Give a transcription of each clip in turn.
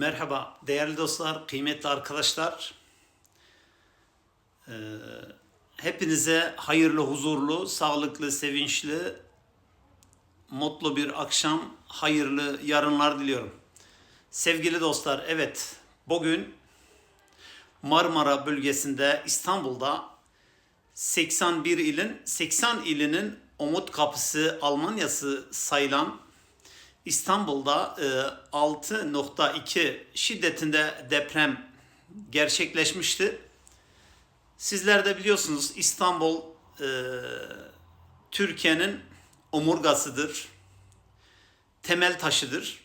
Merhaba değerli dostlar, kıymetli arkadaşlar. Ee, hepinize hayırlı, huzurlu, sağlıklı, sevinçli, mutlu bir akşam, hayırlı yarınlar diliyorum. Sevgili dostlar, evet bugün Marmara bölgesinde İstanbul'da 81 ilin 80 ilinin umut kapısı Almanya'sı sayılan İstanbul'da e, 6.2 şiddetinde deprem gerçekleşmişti. Sizler de biliyorsunuz İstanbul e, Türkiye'nin omurgasıdır, temel taşıdır.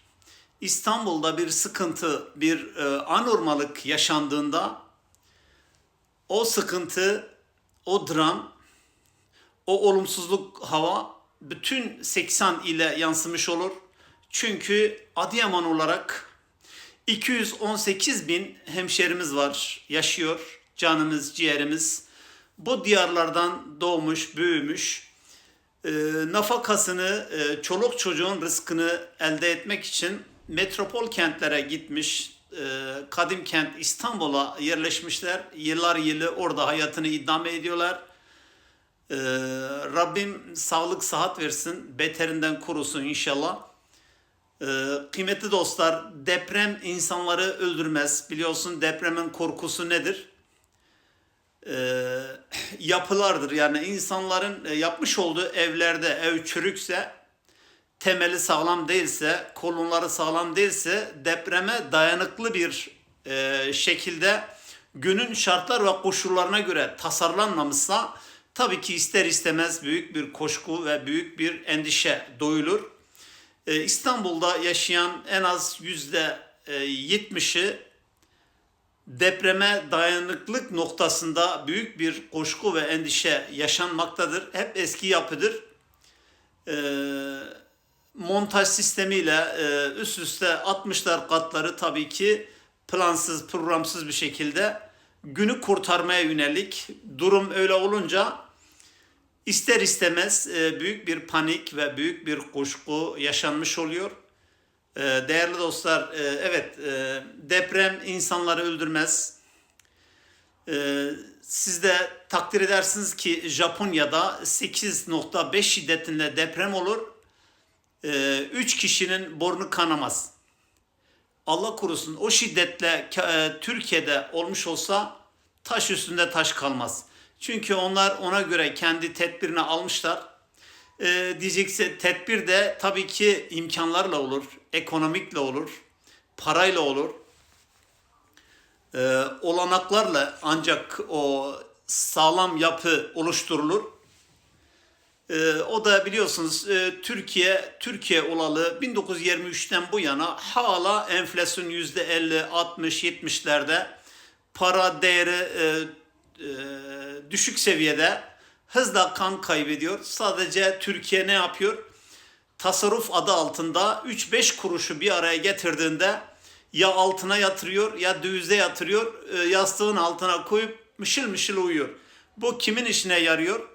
İstanbul'da bir sıkıntı, bir e, anormalık yaşandığında o sıkıntı, o dram, o olumsuzluk hava bütün 80 ile yansımış olur. Çünkü Adıyaman olarak 218 bin hemşerimiz var, yaşıyor. Canımız, ciğerimiz. Bu diyarlardan doğmuş, büyümüş. E, nafakasını, e, çoluk çocuğun rızkını elde etmek için metropol kentlere gitmiş. E, kadim kent İstanbul'a yerleşmişler. Yıllar yılı orada hayatını idame ediyorlar. Ee, Rabbim sağlık sıhhat versin, beterinden korusun inşallah. Ee, kıymetli dostlar, deprem insanları öldürmez. Biliyorsun depremin korkusu nedir? Ee, yapılardır. Yani insanların e, yapmış olduğu evlerde ev çürükse, temeli sağlam değilse, kolonları sağlam değilse depreme dayanıklı bir e, şekilde günün şartlar ve koşullarına göre tasarlanmamışsa tabii ki ister istemez büyük bir koşku ve büyük bir endişe duyulur. Ee, İstanbul'da yaşayan en az yüzde e, yetmişi depreme dayanıklık noktasında büyük bir koşku ve endişe yaşanmaktadır. Hep eski yapıdır. Ee, montaj sistemiyle e, üst üste 60'lar katları tabii ki plansız, programsız bir şekilde günü kurtarmaya yönelik durum öyle olunca ister istemez e, büyük bir panik ve büyük bir kuşku yaşanmış oluyor. E, Değerli dostlar, e, evet deprem insanları öldürmez. Siz de takdir edersiniz ki Japonya'da 8.5 şiddetinde deprem olur. 3 kişinin burnu kanamaz. Allah korusun o şiddetle Türkiye'de olmuş olsa taş üstünde taş kalmaz. Çünkü onlar ona göre kendi tedbirini almışlar. E, diyecekse tedbir de tabii ki imkanlarla olur, ekonomikle olur, parayla olur. E, olanaklarla ancak o sağlam yapı oluşturulur. E, o da biliyorsunuz e, Türkiye Türkiye olalı 1923'ten bu yana hala enflasyon yüzde 50, 60, 70'lerde para değeri e, e, düşük seviyede hızla kan kaybediyor. Sadece Türkiye ne yapıyor? Tasarruf adı altında 3-5 kuruşu bir araya getirdiğinde ya altına yatırıyor ya dövize yatırıyor, e, yastığın altına koyup mışıl mışıl uyuyor. Bu kimin işine yarıyor?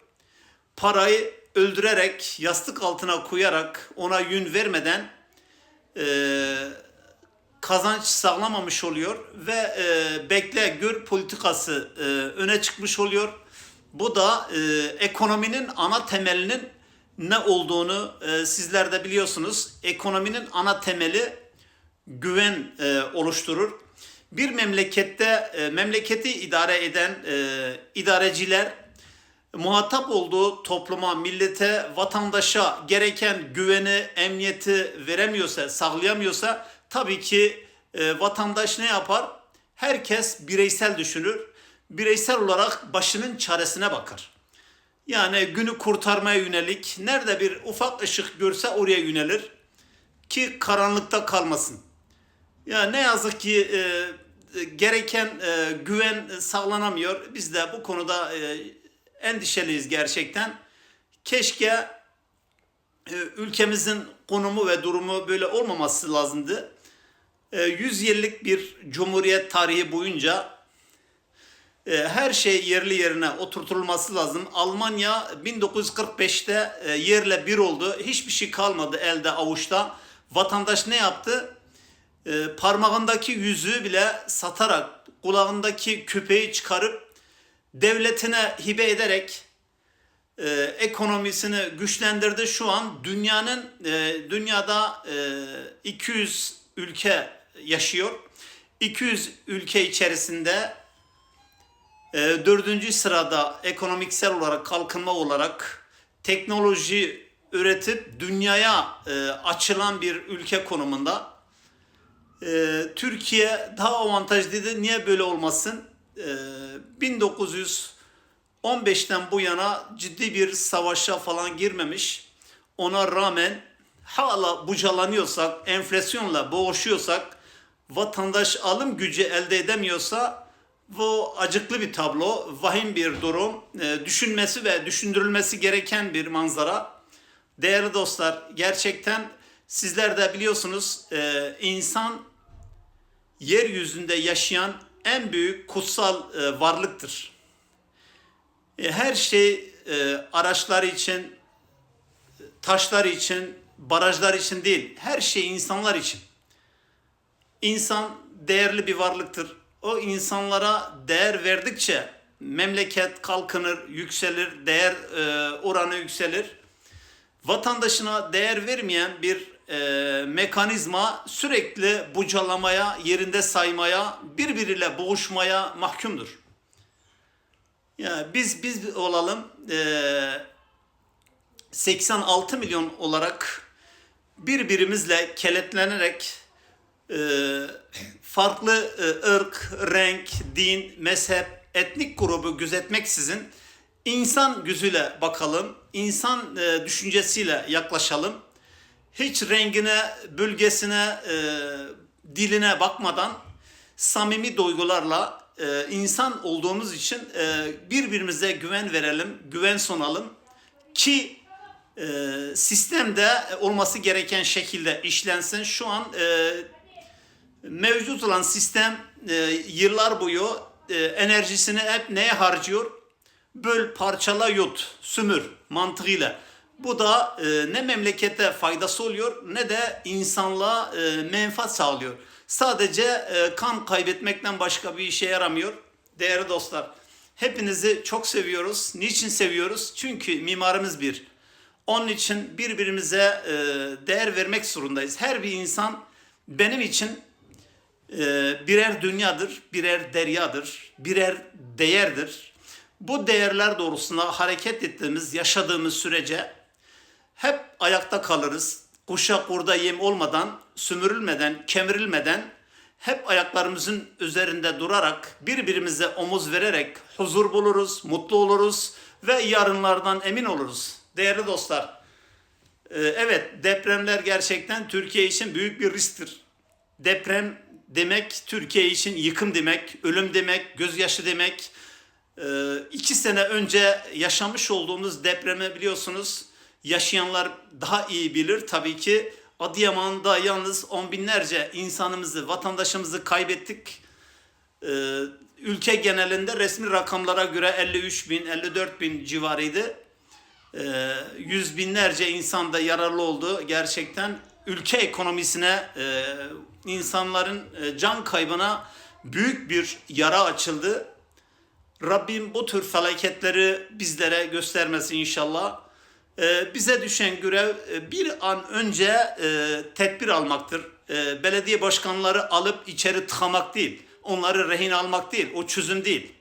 Parayı öldürerek, yastık altına koyarak, ona yün vermeden e, kazanç sağlamamış oluyor ve e, bekle gör politikası e, öne çıkmış oluyor. Bu da e, ekonominin ana temelinin ne olduğunu e, sizler de biliyorsunuz. Ekonominin ana temeli güven e, oluşturur. Bir memlekette e, memleketi idare eden e, idareciler muhatap olduğu topluma, millete, vatandaşa gereken güveni, emniyeti veremiyorsa, sağlayamıyorsa tabii ki e, vatandaş ne yapar? Herkes bireysel düşünür. Bireysel olarak başının çaresine bakar. Yani günü kurtarmaya yönelik nerede bir ufak ışık görse oraya yönelir ki karanlıkta kalmasın. Ya ne yazık ki e, gereken e, güven sağlanamıyor. Biz de bu konuda e, endişeliyiz gerçekten. Keşke e, ülkemizin konumu ve durumu böyle olmaması lazımdı. 100 yıllık bir cumhuriyet tarihi boyunca e, her şey yerli yerine oturtulması lazım. Almanya 1945'te e, yerle bir oldu. Hiçbir şey kalmadı elde avuçta. Vatandaş ne yaptı? e, parmağındaki yüzüğü bile satarak kulağındaki küpeyi çıkarıp devletine hibe ederek ekonomisini güçlendirdi. Şu an dünyanın dünyada e, 200 ülke yaşıyor. 200 ülke içerisinde e, dördüncü sırada ekonomiksel olarak kalkınma olarak teknoloji üretip dünyaya e, açılan bir ülke konumunda. E, Türkiye daha avantajlıydı. Niye böyle olmasın? E, 1915'ten bu yana ciddi bir savaşa falan girmemiş. Ona rağmen hala bucalanıyorsak, enflasyonla boğuşuyorsak, vatandaş alım gücü elde edemiyorsa bu acıklı bir tablo, vahim bir durum, e, düşünmesi ve düşündürülmesi gereken bir manzara. Değerli dostlar, gerçekten sizler de biliyorsunuz e, insan yeryüzünde yaşayan en büyük kutsal e, varlıktır. E, her şey araçlar için, taşlar için, barajlar için değil, her şey insanlar için. İnsan değerli bir varlıktır. O insanlara değer verdikçe memleket kalkınır, yükselir, değer e, oranı yükselir. Vatandaşına değer vermeyen bir e, mekanizma sürekli bucalamaya, yerinde saymaya, birbiriyle boğuşmaya mahkumdur. Ya biz biz olalım e, 86 milyon olarak birbirimizle kenetlenerek e, farklı e, ırk, renk, din, mezhep, etnik grubu gözetmeksizin insan gözüyle bakalım, insan e, düşüncesiyle yaklaşalım. Hiç rengine, bölgesine, e, diline bakmadan samimi duygularla insan olduğumuz için birbirimize güven verelim, güven sunalım ki sistemde olması gereken şekilde işlensin. Şu an mevcut olan sistem e, yıllar boyu e, enerjisini hep neye harcıyor? Böl, parçala, yut, sümür mantığıyla. Bu da e, ne memlekete faydası oluyor ne de insanlığa e, menfaat sağlıyor. Sadece e, kan kaybetmekten başka bir işe yaramıyor. Değerli dostlar, hepinizi çok seviyoruz. Niçin seviyoruz? Çünkü mimarımız bir. Onun için birbirimize e, değer vermek zorundayız. Her bir insan benim için birer dünyadır, birer deryadır, birer değerdir. Bu değerler doğrusunda hareket ettiğimiz, yaşadığımız sürece hep ayakta kalırız. Kuşak burada yem olmadan, sümürülmeden, kemirilmeden hep ayaklarımızın üzerinde durarak, birbirimize omuz vererek huzur buluruz, mutlu oluruz ve yarınlardan emin oluruz. Değerli dostlar, e, evet depremler gerçekten Türkiye için büyük bir risktir. Deprem demek Türkiye için yıkım demek, ölüm demek, gözyaşı demek. E, iki sene önce yaşamış olduğumuz depremi biliyorsunuz yaşayanlar daha iyi bilir. Tabii ki Adıyaman'da yalnız on binlerce insanımızı, vatandaşımızı kaybettik. Ee, ülke genelinde resmi rakamlara göre 53 bin, 54 bin civarıydı. Ee, yüz binlerce insan da yararlı oldu. Gerçekten ülke ekonomisine, e, insanların e, can kaybına büyük bir yara açıldı. Rabbim bu tür felaketleri bizlere göstermesin inşallah. Ee, bize düşen görev e, bir an önce e, tedbir almaktır. E, belediye başkanları alıp içeri tıkamak değil. Onları rehin almak değil. O çözüm değil.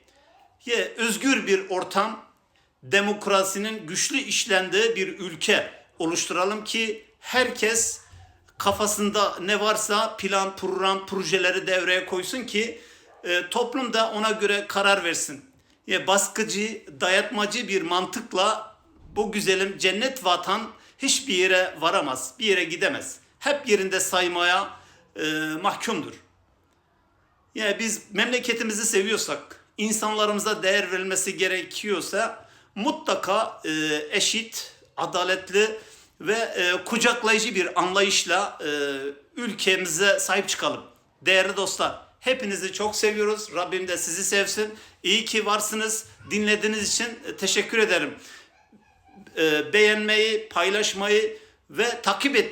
Ya, özgür bir ortam, demokrasinin güçlü işlendiği bir ülke oluşturalım ki herkes kafasında ne varsa plan, program, projeleri devreye koysun ki e, toplum da ona göre karar versin. Ya, baskıcı, dayatmacı bir mantıkla bu güzelim cennet vatan hiçbir yere varamaz, bir yere gidemez. Hep yerinde saymaya e, mahkumdur. Yani biz memleketimizi seviyorsak, insanlarımıza değer verilmesi gerekiyorsa mutlaka e, eşit, adaletli ve e, kucaklayıcı bir anlayışla e, ülkemize sahip çıkalım. Değerli dostlar, hepinizi çok seviyoruz. Rabbim de sizi sevsin. İyi ki varsınız. Dinlediğiniz için e, teşekkür ederim. E, beğenmeyi, paylaşmayı ve takip et